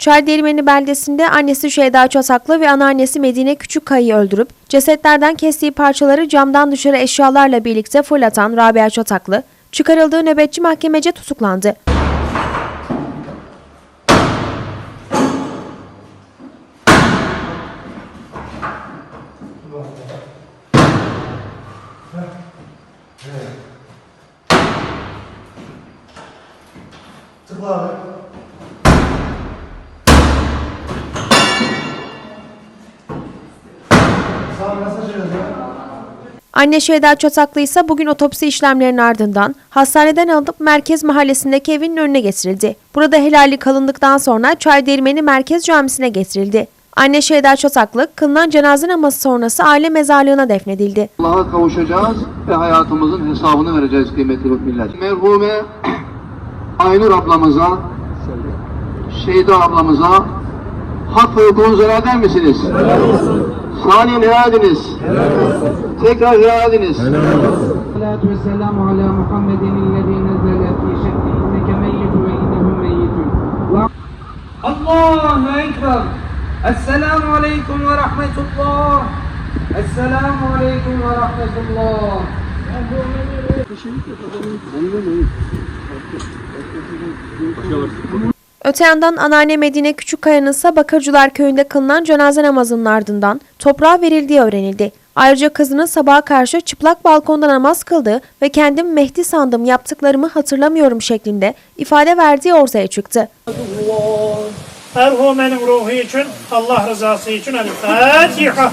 Çaydermeni beldesinde annesi Şeyda Çataklı ve anneannesi Medine Küçükkaya'yı öldürüp cesetlerden kestiği parçaları camdan dışarı eşyalarla birlikte fırlatan Rabia Çataklı, çıkarıldığı nöbetçi mahkemece tutuklandı. Tıkla abi. Anne Şeyda Çataklı ise bugün otopsi işlemlerinin ardından hastaneden alınıp Merkez Mahallesi'ndeki evinin önüne getirildi. Burada helallik alındıktan sonra Çaydermeni Merkez Camisi'ne getirildi. Anne Şeyda Çataklı kılınan cenaze namazı sonrası aile mezarlığına defnedildi. Allah'a kavuşacağız ve hayatımızın hesabını vereceğiz kıymetli millet. Merhume Aynur ablamıza, Şeyda ablamıza Hak ve hukukunuzu helal eder misiniz? Helal olsun. Saniyen helal ediniz. Tekrar helal ediniz. Ve. Allahu Ekber. Esselamu Aleyküm ve Rahmetullah. Esselamu Aleyküm ve Rahmetullah. Teşekkür ederim. Öte yandan anneanne Medine Küçükkaya'nın ise Bakırcılar Köyü'nde kılınan cenaze namazının ardından toprağa verildiği öğrenildi. Ayrıca kızının sabaha karşı çıplak balkonda namaz kıldığı ve kendim Mehdi sandım yaptıklarımı hatırlamıyorum şeklinde ifade verdiği ortaya çıktı. Merhumenin ruhu için, Allah rızası için Fatiha.